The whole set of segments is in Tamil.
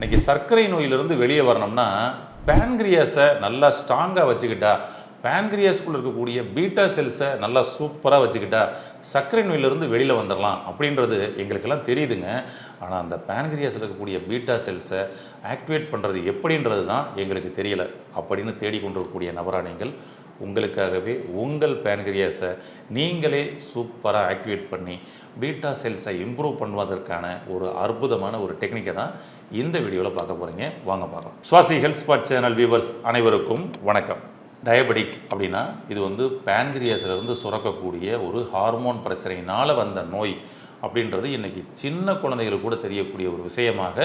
இன்னைக்கு சர்க்கரை நோயிலிருந்து வெளியே வரணும்னா பேன்கிரியாஸை நல்லா ஸ்ட்ராங்காக வச்சுக்கிட்டா பேன்கிரியாஸ்குள்ளே இருக்கக்கூடிய பீட்டா செல்ஸை நல்லா சூப்பராக வச்சுக்கிட்டா சர்க்கரை நோயிலிருந்து வெளியில் வந்துடலாம் அப்படின்றது எங்களுக்கெல்லாம் தெரியுதுங்க. ஆனால் அந்த பேன்கிரியாஸில் இருக்கக்கூடிய பீட்டா செல்ஸை ஆக்டிவேட் பண்ணுறது எப்படின்றது தான் எங்களுக்கு தெரியலை. அப்படின்னு தேடிக்கொண்டிருக்கக்கூடிய நபராக நீங்கள் உங்களுக்காகவே உங்கள் பேன்கிரியாஸை நீங்களே சூப்பராக ஆக்டிவேட் பண்ணி பீட்டா செல்ஸை இம்ப்ரூவ் பண்ணுவதற்கான ஒரு அற்புதமான ஒரு டெக்னிக்கை தான் இந்த வீடியோவில் பார்க்க போகிறீங்க வாங்க பார்க்கலாம். Swasi health spot channel viewers அனைவருக்கும் வணக்கம். டயபெட்டிக் அப்படின்னா இது வந்து பேன்கிரியாஸிலிருந்து இருந்து சுரக்கக்கூடிய ஒரு ஹார்மோன் பிரச்சனையினால் வந்த நோய் அப்படின்றது இன்றைக்கி சின்ன குழந்தைகளுக்கு கூட தெரியக்கூடிய ஒரு விஷயமாக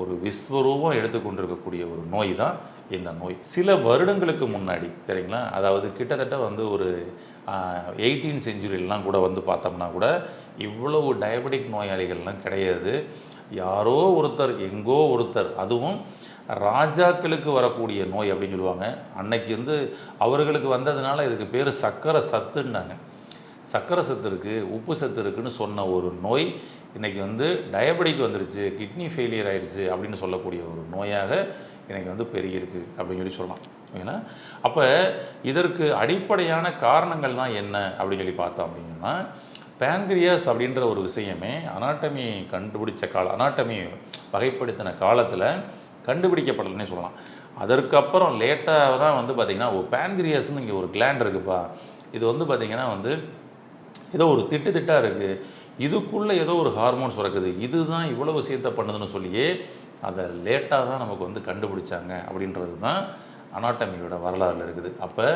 ஒரு விஸ்வரூபம் எடுத்துக்கொண்டிருக்கக்கூடிய ஒரு நோய் தான். இந்த நோய். சில வருடங்களுக்கு முன்னாடி சரிங்களா? அதாவது கிட்டத்தட்ட வந்து ஒரு எயிட்டீன் செஞ்சுரியிலாம் கூட வந்து பார்த்தோம்னா கூட இவ்வளவு டயபெட்டிக் நோயாளிகள்லாம் கிடையாது. யாரோ ஒருத்தர் எங்கோ ஒருத்தர் அதுவும் ராஜாக்களுக்கு வரக்கூடிய நோய் அப்படின்னு சொல்லுவாங்க. அன்னைக்கு வந்து அவர்களுக்கு வந்ததுனால இதுக்கு பேர் சக்கரை சத்துன்னாங்க. சக்கரை சத்து இருக்குது உப்பு சத்து இருக்குன்னு சொன்ன ஒரு நோய் இன்றைக்கி வந்து டயபெட்டிக் வந்துருச்சு கிட்னி ஃபெயிலியர் ஆயிடுச்சு அப்படின்னு சொல்லக்கூடிய ஒரு நோயாக எனக்கு வந்து பெருகியிருக்கு அப்படின்னு சொல்லி சொல்லலாம். ஓகேங்களா அப்போ இதற்கு அடிப்படையான காரணங்கள் தான் என்ன அப்படின்னு சொல்லி பார்த்தோம் அப்படின்னா பேன்கிரியாஸ் அப்படின்ற ஒரு விஷயமே அனாட்டமி கண்டுபிடிச்ச கால அனாட்டமி வகைப்படுத்தின காலத்தில் கண்டுபிடிக்கப்படலைன்னே சொல்லலாம். அதற்கப்புறம் லேட்டாக தான் வந்து பார்த்திங்கன்னா ஓ பேன்கிரியாஸ்னு இங்கே ஒரு கிளாண்ட் இருக்குப்பா. இது வந்து பார்த்திங்கன்னா வந்து ஏதோ ஒரு திட்டு திட்டாக இருக்குது இதுக்குள்ளே ஏதோ ஒரு ஹார்மோன் சுரக்குது. இதுதான் இவ்வளோ விஷயத்தை பண்ணுதுன்னு சொல்லியே அதை லேட்டாக தான் நமக்கு வந்து கண்டுபிடிச்சாங்க அப்படின்றது தான் அனாட்டமியோட வரலாறுல இருக்குது. அப்போ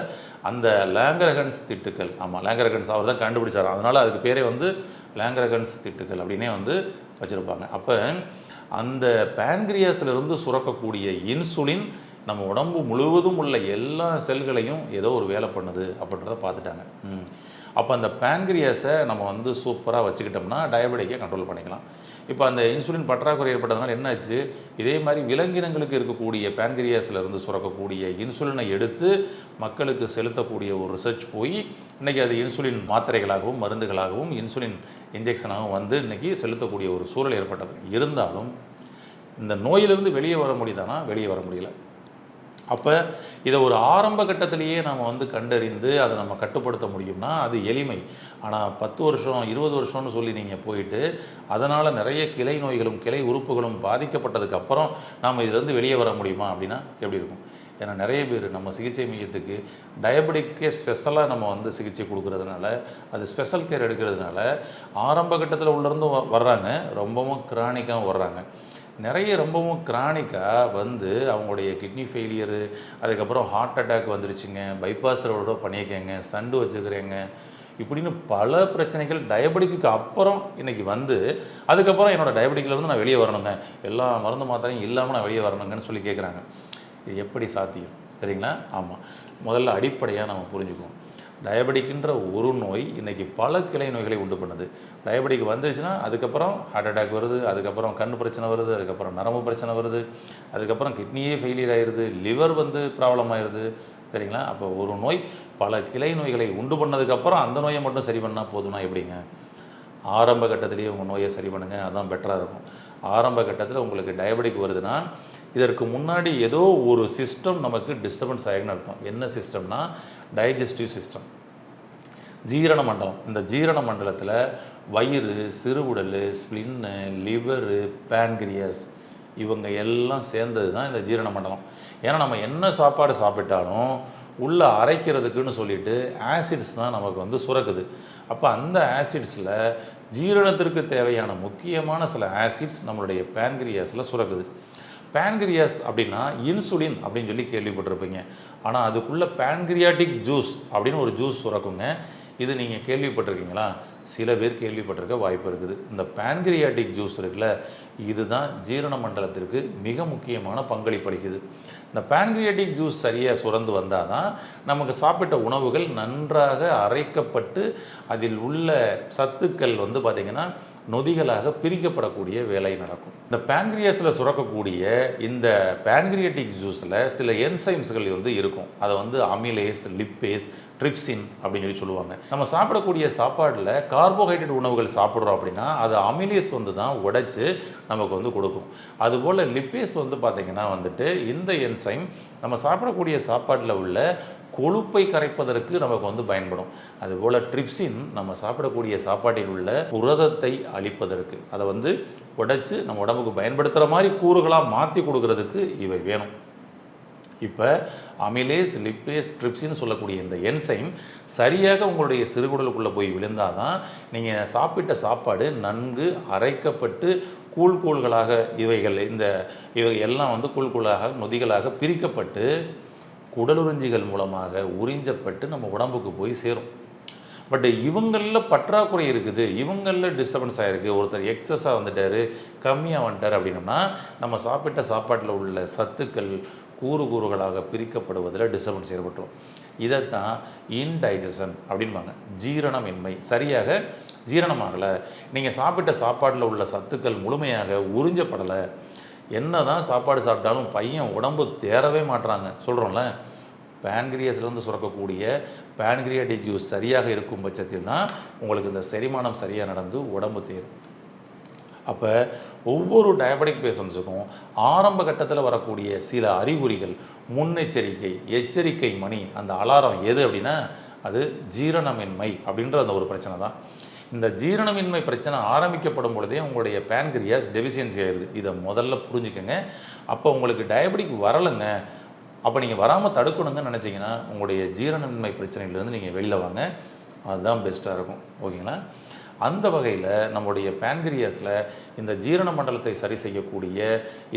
அந்த லேங்கரகன்ஸ் திட்டுக்கள் ஆமாம் லேங்கரகன்ஸ் அவர் தான் கண்டுபிடிச்சார். அதனால் அதுக்கு பேரே வந்து லேங்கரகன்ஸ் திட்டுக்கள் அப்படின்னே வந்து வச்சுருப்பாங்க. அப்போ அந்த பேன்கிரியாஸிலிருந்து சுரக்கக்கூடிய இன்சுலின் நம்ம உடம்பு முழுவதும் உள்ள எல்லா செல்களையும் ஏதோ ஒரு வேலை பண்ணுது அப்படின்றத பார்த்துட்டாங்க. அப்போ அந்த பேன்கிரியாஸை நம்ம வந்து சூப்பராக வச்சுக்கிட்டோம்னா டயபெட்டிக்கை கண்ட்ரோல் பண்ணிக்கலாம். இப்போ அந்த இன்சுலின் பற்றாக்குறை ஏற்பட்டதுனால என்னாச்சு? இதே மாதிரி விலங்கினங்களுக்கு இருக்கக்கூடிய pancreasல இருந்து சுரக்கக்கூடிய இன்சுலினை எடுத்து மக்களுக்கு செலுத்தக்கூடிய ஒரு ரிசர்ச் போய் இன்றைக்கி அது இன்சுலின் மாத்திரைகளாகவும் மருந்துகளாகவும் இன்சுலின் இன்ஜெக்ஷனாகவும் வந்து இன்றைக்கி செலுத்தக்கூடிய ஒரு சூழல் ஏற்பட்டது. இருந்தாலும் இந்த நோயிலிருந்து வெளியே வர முடியுதானா? வெளியே வர முடியல. அப்போ இதை ஒரு ஆரம்ப கட்டத்திலேயே நம்ம வந்து கண்டறிந்து அதை நம்ம கட்டுப்படுத்த முடியும்னா அது எளிமை. ஆனால் பத்து வருஷம் இருபது வருஷம்னு சொல்லி நீங்கள் போயிட்டு அதனால் நிறைய கிளை நோய்களும் கிளை உறுப்புகளும் பாதிக்கப்பட்டதுக்கு அப்புறம் நாம் இதுலேருந்து வெளியே வர முடியுமா அப்படின்னா எப்படி இருக்கும்? ஏன்னா நிறைய பேர் நம்ம சிகிச்சை மையத்துக்கு டயபெட்டிக்கே ஸ்பெஷலாக நம்ம வந்து சிகிச்சை கொடுக்கறதுனால அது ஸ்பெஷல் கேர் எடுக்கிறதுனால ஆரம்ப கட்டத்தில் உள்ளேருந்தும் வ- வர்றாங்க. ரொம்பவும் கிரானிக்காகவும் வர்றாங்க. நிறைய ரொம்பவும் கிரானிக்காக வந்து அவங்களுடைய கிட்னி ஃபெயிலியரு அதுக்கப்புறம் ஹார்ட் அட்டாக் வந்துருச்சுங்க. பைபாஸ் ரோட பண்ணியிருக்கேங்க. சண்டு வச்சுக்கிறேங்க இப்படின்னு பல பிரச்சனைகள் டயபெட்டிக்கு அப்புறம் இன்றைக்கி வந்து அதுக்கப்புறம் என்னோட டயபெட்டிக்லேருந்து நான் வெளியே வரணுங்க. எல்லா மருந்து மாத்திரையும் இல்லாமல் நான் வெளியே வரணுங்கன்னு சொல்லி கேட்குறாங்க இது எப்படி சாத்தியம்? சரிங்களா? ஆமாம் முதல்ல அடிப்படையாக நம்ம புரிஞ்சுக்குவோம். டயபெட்டிக்ன்ற ஒரு நோய் இன்றைக்கி பல கிளை நோய்களை உண்டு பண்ணுது. டயபெட்டிக் வந்துருச்சுன்னா அதுக்கப்புறம் ஹார்ட் அட்டாக் வருது அதுக்கப்புறம் கண் பிரச்சனை வருது அதுக்கப்புறம் நரம்பு பிரச்சனை வருது அதுக்கப்புறம் கிட்னியே ஃபெயிலியர் ஆயிடுது லிவர் வந்து ப்ராப்ளம் ஆயிடுது சரிங்களா? அப்போ ஒரு நோய் பல கிளை நோய்களை உண்டு பண்ணதுக்கப்புறம் அந்த நோயை மட்டும் சரி பண்ணால் போதும்னா எப்படிங்க? ஆரம்ப கட்டத்திலேயே உங்கள் நோயை சரி பண்ணுங்கள் அதுதான் பெட்டராக இருக்கும். ஆரம்ப கட்டத்தில் உங்களுக்கு டயபெட்டிக் வருதுன்னா இதற்கு முன்னாடி ஏதோ ஒரு சிஸ்டம் நமக்கு டிஸ்டர்பன்ஸ் ஆகிடுன்னு அர்த்தம். என்ன சிஸ்டம்னா டைஜஸ்டிவ் சிஸ்டம் ஜீரண மண்டலம். இந்த ஜீரண மண்டலத்தில் வயிறு சிறுகுடல் ஸ்ப்ளின்னு லிவரு பேன்கிரியாஸ் இவங்க எல்லாம் சேர்ந்தது தான் இந்த ஜீரண மண்டலம். ஏன்னா நம்ம என்ன சாப்பாடு சாப்பிட்டாலும் உள்ளே அரைக்கிறதுக்குன்னு சொல்லிட்டு ஆசிட்ஸ் தான் நமக்கு வந்து சுரக்குது. அப்போ அந்த ஆசிட்ஸில் ஜீரணத்திற்கு தேவையான முக்கியமான சில ஆசிட்ஸ் நம்மளுடைய பேன்கிரியாஸில் சுரக்குது. பேன்கிரியாஸ் அப்படின்னா இன்சுலின் அப்படின்னு சொல்லி கேள்விப்பட்டிருப்பீங்க. ஆனால் அதுக்குள்ளே பேன்கிரியாட்டிக் ஜூஸ் அப்படின்னு ஒரு ஜூஸ் சுரக்குங்க. இது நீங்கள் கேள்விப்பட்டிருக்கீங்களா? சில பேர் கேள்விப்பட்டிருக்க வாய்ப்பு இருக்குது. இந்த பேன்கிரியாட்டிக் ஜூஸ் இருக்குல்ல இதுதான் ஜீரண மண்டலத்திற்கு மிக முக்கியமான பங்களிப்பளிக்குது இந்த பேன்கிரியாட்டிக் ஜூஸ் சரியாக சுரந்து வந்தால் தான் நமக்கு சாப்பிட்ட உணவுகள் நன்றாக அரைக்கப்பட்டு அதில் உள்ள சத்துக்கள் வந்து பார்த்திங்கன்னா நொதிகளாக பிரிக்கப்படக்கூடிய வேலை நடக்கும். இந்த பேன்கிரியாஸில் சுரக்கக்கூடிய இந்த பேன்கிரியட்டிக் ஜூஸில் சில என்சைம்ஸ்கள் வந்து இருக்கும். அதை வந்து அமிலேஸ் லிப்பேஸ் ட்ரிப்சின் அப்படின்னு சொல்லி சொல்லுவாங்க. நம்ம சாப்பிடக்கூடிய சாப்பாடில் கார்போஹைட்ரேட் உணவுகள் சாப்பிட்றோம் அப்படின்னா அது அமிலேஸ் வந்து தான் உடைச்சு நமக்கு வந்து கொடுக்கும். அதுபோல் லிப்பேஸ் வந்து பார்த்திங்கன்னா வந்துட்டு இந்த என்சைம் நம்ம சாப்பிடக்கூடிய சாப்பாட்டில் உள்ள கொழுப்பை கரைப்பதற்கு நமக்கு வந்து பயன்படும். அதுபோல் ட்ரிப்சின் நம்ம சாப்பிடக்கூடிய சாப்பாட்டில் உள்ள புரதத்தை அழிப்பதற்கு அதை வந்து உடைச்சு நம்ம உடம்புக்கு பயன்படுத்துகிற மாதிரி கூறுகளாக மாற்றி கொடுக்கறதுக்கு இவை வேணும். இப்போ அமிலேஸ் லிப்பேஸ் ட்ரிப்ஸின்னு சொல்லக்கூடிய இந்த என்சைம் சரியாக உங்களுடைய சிறுகுடலுக்குள்ளே போய் விழுந்தால் தான் நீங்கள் சாப்பிட்ட சாப்பாடு நன்கு அரைக்கப்பட்டு கூழ் கூழ்களாக இவைகள் இந்த இவை எல்லாம் வந்து கூழ் கூழாக நொதிகளாக பிரிக்கப்பட்டு குடலுறிஞ்சிகள் மூலமாக உறிஞ்சப்பட்டு நம்ம உடம்புக்கு போய் சேரும். பட் இவங்களில் பற்றாக்குறை இருக்குது. இவங்களில் டிஸ்டர்பன்ஸ் ஆகிருக்கு ஒருத்தர் எக்ஸஸாக வந்துட்டார் கம்மியாக வந்துட்டார் அப்படின்னம்னா நம்ம சாப்பிட்ட சாப்பாட்டில் உள்ள சத்துக்கள் கூறு கூறுகளாக பிரிக்கப்படுவதில் டிஸ்டர்பன்ஸ் ஏற்பட்டுரும். இதைத்தான் இன்டைஜஷன் அப்படின்பாங்க. ஜீரணமின்மை. சரியாக ஜீரணமாகலை. நீங்கள் சாப்பிட்ட சாப்பாட்டில் உள்ள சத்துக்கள் முழுமையாக உறிஞ்சப்படலை. என்ன தான் சாப்பாடு சாப்பிட்டாலும் பையன் உடம்பு தேரவே மாட்டுறாங்க சொல்கிறோம்ல பேன்கிரியஸ்லேருந்து சுரக்கக்கூடிய பேன்கிரியாட்டிக் ஜூஸ் சரியாக இருக்கும் பட்சத்தில் தான் உங்களுக்கு இந்த செரிமானம் சரியாக நடந்து உடம்பு தேரும். அப்போ ஒவ்வொரு டயபெட்டிக் பேஷண்ட்ஸுக்கும் ஆரம்ப கட்டத்தில் வரக்கூடிய சில அறிகுறிகள் முன்னெச்சரிக்கை எச்சரிக்கை மணி அந்த அலாரம் எது அப்படின்னா அது ஜீரணமின்மை அப்படின்ற அந்த ஒரு பிரச்சனை தான். இந்த ஜீரணமின்மை பிரச்சனை ஆரம்பிக்கப்படும் பொழுதே உங்களுடைய பேன்கிரியாஸ் டெபிசியன்சி ஆயிடுது. இதை முதல்ல புரிஞ்சுக்கோங்க. அப்போ உங்களுக்கு டயபெட்டிக் வரலைங்க. அப்போ நீங்கள் வராமல் தடுக்கணுங்கன்னு நினச்சிங்கன்னா உங்களுடைய ஜீரணமின்மை பிரச்சனையிலேருந்து நீங்கள் வெளியில் வாங்க. அதுதான் பெஸ்ட்டாக இருக்கும். ஓகேங்களா? அந்த வகையில் நம்முடைய பேன்கிரியாஸில் இந்த ஜீரண மண்டலத்தை சரி செய்யக்கூடிய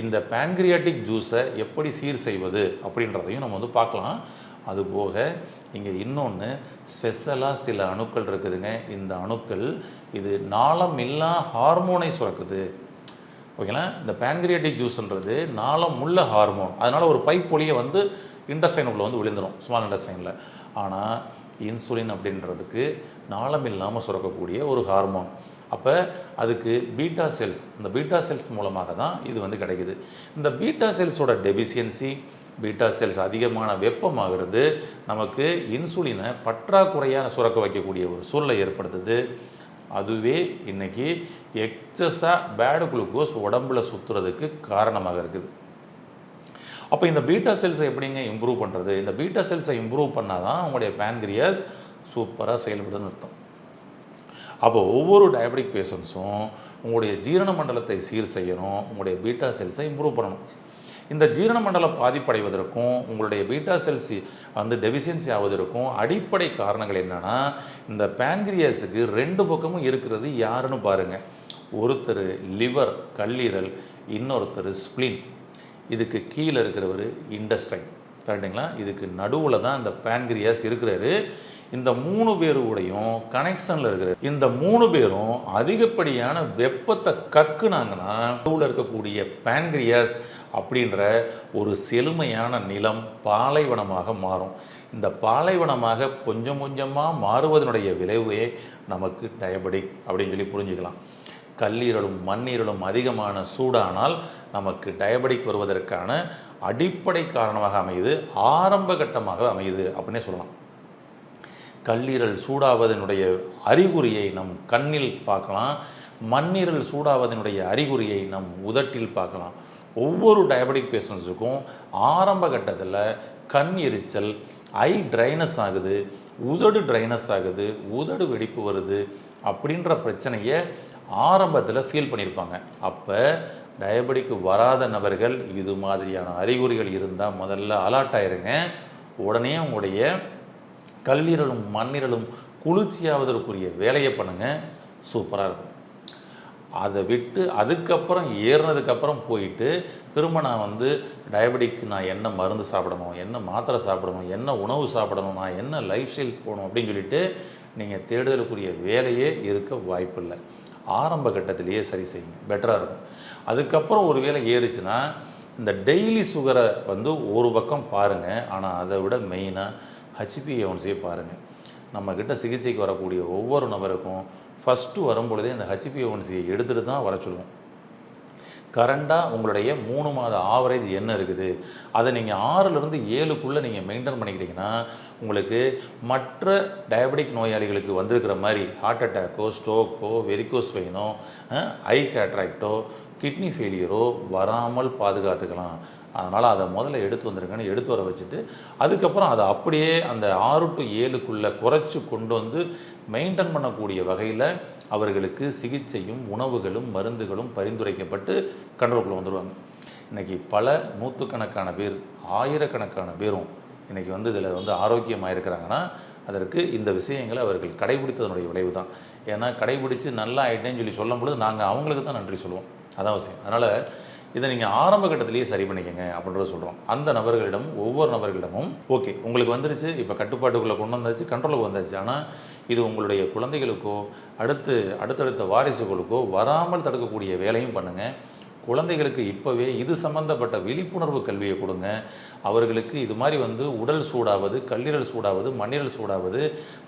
இந்த பேன்கிரியாட்டிக் ஜூஸை எப்படி சீர் செய்வது அப்படின்றதையும் நம்ம வந்து பார்க்கலாம். அதுபோக இங்கே இன்னொன்று ஸ்பெஷலாக சில அணுக்கள் இருக்குதுங்க. இந்த அணுக்கள் இது நாளம் இல்லா ஹார்மோனை சுரக்குது. ஓகேங்களா? இந்த பேன்கிரியாட்டிக் ஜூஸ்ன்றது நாளம் உள்ள ஹார்மோன் அதனால் ஒரு பைப் ஒளியை வந்து இண்டஸ்டைன் உள்ள வந்து விழுந்துடும் ஸ்மால் இண்டஸ்டைனில் ஆனால் இன்சுலின் அப்படின்றதுக்கு நாளம் இல்லாமல் சுரக்கக்கூடிய ஒரு ஹார்மோன். அப்போ அதுக்கு பீட்டா செல்ஸ் இந்த பீட்டா செல்ஸ் மூலமாக தான் இது வந்து கிடைக்குது. இந்த பீட்டா செல்ஸோட டெபிசியன்சி பீட்டா செல்ஸ் அதிகமான வெப்பமாகிறது நமக்கு இன்சுலினை பற்றாக்குறையான சுரக்க வைக்கக்கூடிய ஒரு சூழலை ஏற்படுத்துது. அதுவே இன்னைக்கு எக்ஸஸாக பேடு குளுக்கோஸ் உடம்புல சுற்றுறதுக்கு காரணமாக இருக்குது. அப்போ இந்த பீட்டா செல்ஸை எப்படிங்க இம்ப்ரூவ் பண்ணுறது இந்த பீட்டா செல்ஸை இம்ப்ரூவ் பண்ணால் தான் உங்களுடைய பேன்கிரியஸ் சூப்பராக செயல்படுதுன்னு அர்த்தம். அப்போ ஒவ்வொரு டயபெட்டிக் பேஷண்ட்ஸும் உங்களுடைய ஜீரண மண்டலத்தை சீர் செய்யணும் உங்களுடைய பீட்டா செல்ஸை இம்ப்ரூவ் பண்ணணும். இந்த ஜீரண மண்டலம் பாதிப்படைவதற்கும் உங்களுடைய பீட்டா செல்ஸ் வந்து டெஃபிஷியன்சி ஆவதற்கும் அடிப்படை காரணங்கள் என்னென்னா இந்த பேன்கிரியாஸுக்கு ரெண்டு பக்கமும் இருக்கிறது யாருன்னு பாருங்கள் ஒருத்தர் லிவர் கல்லீரல் இன்னொருத்தர் ஸ்ப்ளின் இதுக்கு கீழே இருக்கிறவர் இண்டஸ்டைன். கரெக்டுங்களா? இதுக்கு நடுவில் தான் இந்த பேன்கிரியாஸ் இருக்கிறாரு. இந்த மூணு பேருடையும் கனெக்ஷனில் இருக்கிற இந்த மூணு பேரும் அதிகப்படியான வெப்பத்தை கக்குனாங்கன்னா நடுவில் இருக்கக்கூடிய பேன்கிரியாஸ் அப்படின்ற ஒரு செழுமையான நிலம் பாலைவனமாக மாறும். இந்த பாலைவனமாக கொஞ்சம் கொஞ்சமாக மாறுவதனுடைய விளைவே நமக்கு டயபெட்டிக் அப்படின்னு சொல்லி புரிஞ்சுக்கலாம். கல்லீரலும் மண்ணீரலும் அதிகமான சூடானால் நமக்கு டயபடிக் வருவதற்கான அடிப்படை காரணமாக அமையுது ஆரம்ப கட்டமாக அமையுது அப்படின்னே சொல்லலாம். கல்லீரல் சூடாவதனுடைய அறிகுறியை நம் கண்ணில் பார்க்கலாம் மண்ணீரல் சூடாவதனுடைய அறிகுறியை நம் உதட்டில் பார்க்கலாம். ஒவ்வொரு டயபெட்டிக் பேஷண்ட்ஸுக்கும் ஆரம்ப கட்டத்தில் கண் எரிச்சல் ஐ ட்ரைனஸ் ஆகுது உதடு ட்ரைனஸ் ஆகுது உதடு வெடிப்பு வருது அப்படின்ற பிரச்சனையை ஆரம்பத்தில் ஃபீல் பண்ணியிருப்பாங்க அப்போ டயபெட்டிக் வராத நபர்கள் இது மாதிரியான அறிகுறிகள் இருந்தால் முதல்ல அலர்ட் ஆயிருங்க. உடனே உங்களுடைய கல்லீரலும் மண்ணீரலும் குளிர்ச்சியாவதற்குரிய வேலையை பண்ணுங்கள் சூப்பராக இருக்கும். அதை விட்டு அதுக்கப்புறம் ஏறினதுக்கப்புறம் போயிட்டு திரும்ப நான் வந்து டயபடிக்கு நான் என்ன மருந்து சாப்பிடணும் என்ன மாத்திரை சாப்பிடணும் என்ன உணவு சாப்பிடணும் நான் என்ன லைஃப் ஸ்டைல் போகணும் அப்படின்னு சொல்லிட்டு நீங்கள் தேடுதலுக்குரிய வேலையே இருக்க வாய்ப்பில்லை. ஆரம்ப கட்டத்திலேயே சரி செய்யுங்க பெட்டராக இருக்கும். அதுக்கப்புறம் ஒரு வேளை ஏறிச்சுன்னா இந்த டெய்லி சுகரை வந்து ஒரு பக்கம் பாருங்கள் ஆனால் அதை விட மெயினாக ஹச்பி எவன்ஸே பாருங்கள் நம்மக்கிட்ட சிகிச்சைக்கு வரக்கூடிய ஒவ்வொரு நபருக்கும் ஃபஸ்ட்டு வரும்பொழுதே இந்த ஹச்பி எவன்சியை எடுத்துகிட்டு தான் வர சொல்லுவோம். கரண்டாக உங்களுடைய மூணு மாத ஆவரேஜ் என்ன இருக்குது? அதை நீங்கள் ஆறுலேருந்து ஏழுக்குள்ளே நீங்கள் மெயின்டைன் பண்ணிக்கிட்டீங்கன்னா உங்களுக்கு மற்ற டயபெட்டிக் நோயாளிகளுக்கு வந்திருக்கிற மாதிரி ஹார்ட் அட்டாக்கோ ஸ்ட்ரோக்கோ வெரிகோஸ் வெயினோ ஐ கேட்ராக்டோ கிட்னி ஃபெயிலியரோ வராமல் பாதுகாத்துக்கலாம். அதனால் அதை முதல்ல எடுத்து வந்திருக்கேன்னு எடுத்து வர வச்சுட்டு அதுக்கப்புறம் அதை அப்படியே அந்த ஆறு டு ஏழுக்குள்ளே குறைச்சி கொண்டு வந்து மெயின்டைன் பண்ணக்கூடிய வகையில் அவர்களுக்கு சிகிச்சையும் உணவுகளும் மருந்துகளும் பரிந்துரைக்கப்பட்டு கண்ட்ரோலுக்குள்ளே வந்துடுவாங்க. இன்றைக்கி பல நூற்றுக்கணக்கான பேர் ஆயிரக்கணக்கான பேரும் இன்றைக்கி வந்து இதில் வந்து ஆரோக்கியமாக இருக்கிறாங்கன்னா அதற்கு இந்த விஷயங்களை அவர்கள் கடைபிடித்ததனுடைய விளைவு தான் ஏன்னா கடைபிடித்து நல்லா ஆகிட்டேன்னு சொல்லி சொல்லும் பொழுது நாங்கள் அவங்களுக்கு தான் நன்றி சொல்லுவோம். அதான் விஷயம் அதனால் இதை நீங்கள் ஆரம்ப கட்டத்திலேயே சரி பண்ணிக்கங்க அப்படின்றத சொல்கிறோம் அந்த நபர்களிடம் ஒவ்வொரு நபர்களிடமும் ஓகே உங்களுக்கு வந்துருச்சு இப்போ கட்டுப்பாட்டுக்குள்ளே கொண்டு வந்தாச்சு கண்ட்ரோலுக்கு வந்தாச்சு. ஆனால் இது உங்களுடைய குழந்தைகளுக்கோ அடுத்து அடுத்தடுத்த வாரிசுகளுக்கோ வராமல் தடுக்கக்கூடிய வேலையும் பண்ணுங்கள் குழந்தைகளுக்கு இப்போவே இது சம்பந்தப்பட்ட விழிப்புணர்வு கல்வியை கொடுங்க. அவர்களுக்கு இது மாதிரி வந்து உடல் சூடாவது கல்லீரல் சூடாவது மண்ணீரல் சூடாவது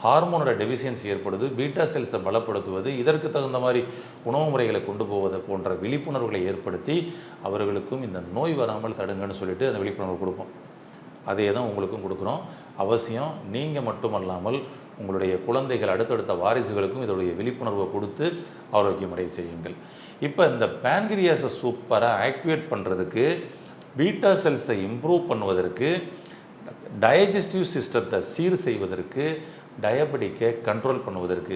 ஹார்மோனோட டெபிசியன்சி ஏற்படுது பீட்டா செல்ஸை பலப்படுத்துவது இதற்கு தகுந்த மாதிரி உணவு முறைகளை கொண்டு போவது போன்ற விழிப்புணர்வுகளை ஏற்படுத்தி அவர்களுக்கும் இந்த நோய் வராமல் தடுங்கன்னு சொல்லிட்டு அந்த விழிப்புணர்வு கொடுப்போம். அதே தான் உங்களுக்கும் கொடுக்குறோம். அவசியம். நீங்கள் மட்டுமல்லாமல் உங்களுடைய குழந்தைகள் அடுத்தடுத்த வாரிசுகளுக்கும் இதோடைய விழிப்புணர்வை கொடுத்து ஆரோக்கியமடைய செய்யுங்கள். இப்போ இந்த பேன்கிரியாஸை சூப்பராக ஆக்டிவேட் பண்ணுறதுக்கு பீட்டா செல்ஸை இம்ப்ரூவ் பண்ணுவதற்கு டயஜஸ்டிவ் சிஸ்டத்தை சீர் செய்வதற்கு டயபெட்டிக்கை கண்ட்ரோல் பண்ணுவதற்கு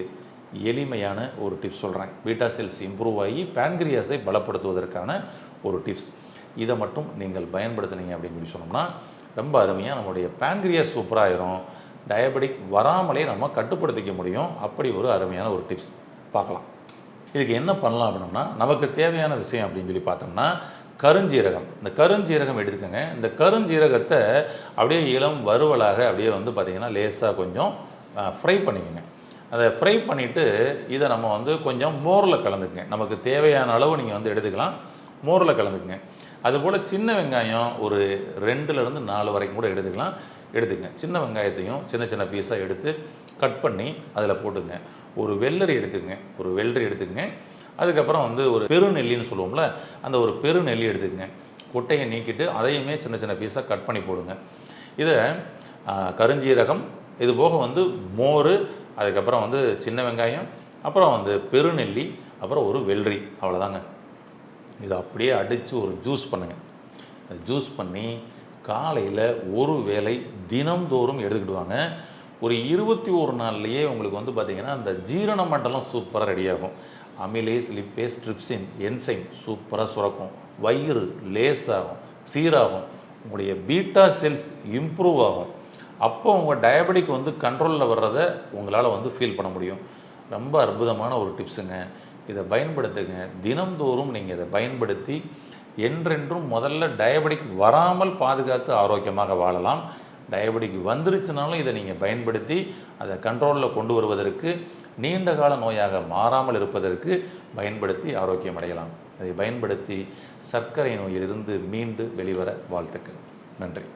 எளிமையான ஒரு டிப்ஸ் சொல்கிறேன் பீட்டா செல்ஸ் இம்ப்ரூவ் ஆகி பேன்கிரியாஸை பலப்படுத்துவதற்கான ஒரு டிப்ஸ் இதை மட்டும் நீங்கள் பயன்படுத்துனீங்க அப்படின்னு சொல்லி சொன்னோம்னா ரொம்ப அருமையாக நம்மளுடைய பேன்கிரியாஸ் சூப்பராகிடும் டயபெட்டிக் வராமலே நம்ம கட்டுப்படுத்திக்க முடியும். அப்படி ஒரு அருமையான ஒரு டிப்ஸ் பார்க்கலாம். இதுக்கு என்ன பண்ணலாம் அப்படின்னா நமக்கு தேவையான விஷயம் அப்படின்னு சொல்லி பார்த்தோம்னா கருஞ்சீரகம். இந்த கருஞ்சீரகம் எடுத்துக்கோங்க. இந்த கருஞ்சீரகத்தை அப்படியே இளம் வறுவலாக அப்படியே வந்து பார்த்திங்கன்னா லேசாக கொஞ்சம் ஃப்ரை பண்ணிக்கோங்க. அதை ஃப்ரை பண்ணிவிட்டு இதை நம்ம வந்து கொஞ்சம் மோரில் கலந்துக்குங்க. நமக்கு தேவையான அளவு நீங்கள் வந்து எடுத்துக்கலாம். மோரில் கலந்துக்குங்க. அதுபோல் சின்ன வெங்காயம் ஒரு ரெண்டுலேருந்து நாலு வரைக்கும் கூட எடுத்துக்கலாம். எடுத்துக்கங்க சின்ன வெங்காயத்தையும் சின்ன சின்ன பீஸாக எடுத்து கட் பண்ணி அதில் போட்டுங்க. ஒரு வெள்ளரி எடுத்துக்கங்க ஒரு வெள்ளரி எடுத்துக்கங்க அதுக்கப்புறம் வந்து ஒரு பெருநெல்லின்னு சொல்லுவோம்ல அந்த ஒரு பெருநெல்லி எடுத்துக்கங்க கொட்டையை நீக்கிட்டு அதையுமே சின்ன சின்ன பீஸாக கட் பண்ணி போடுங்க. இதை கருஞ்சீரகம் இது போக வந்து மோர் அதுக்கப்புறம் வந்து சின்ன வெங்காயம் அப்புறம் வந்து பெருநெல்லி அப்புறம் ஒரு வெள்ளரி. அவ்வளோதாங்க இதை அப்படியே அடித்து ஒரு ஜூஸ் பண்ணுங்கள் ஜூஸ் பண்ணி காலையில் ஒரு வேளை தினம்தோறும் எடுத்துக்கிடுவாங்க. ஒரு இருபத்தி ஒரு நாள்லேயே உங்களுக்கு வந்து பார்த்திங்கன்னா அந்த ஜீரண மண்டலம் சூப்பராக ரெடியாகும் அமிலேஸ் லிப்பேஸ் ட்ரிப்சின் என்சைம் சூப்பராக சுரக்கும். வயிறு லேஸாகும் சீராகும். உங்களுடைய பீட்டா செல்ஸ் இம்ப்ரூவ் ஆகும். அப்போ உங்கள் டயபெட்டிக் வந்து கண்ட்ரோலில் வர்றதை உங்களால் வந்து ஃபீல் பண்ண முடியும். ரொம்ப அற்புதமான ஒரு டிப்ஸுங்க இதை பயன்படுத்துங்க. தினம்தோறும் நீங்கள் இதை பயன்படுத்தி என்றென்றும் முதல்ல டயபெட்டிக் வராமல் பாதுகாத்து ஆரோக்கியமாக வாழலாம். டயபடிக் வந்துருச்சுனாலும் இதை நீங்கள் பயன்படுத்தி அதை கண்ட்ரோலில் கொண்டு வருவதற்கு நீண்ட கால நோயாக மாறாமல் இருப்பதற்கு பயன்படுத்தி ஆரோக்கியம் அடையலாம். அதை பயன்படுத்தி சர்க்கரை நோயிலிருந்து மீண்டு வெளிவர வாழ்த்துக்கள். நன்றி.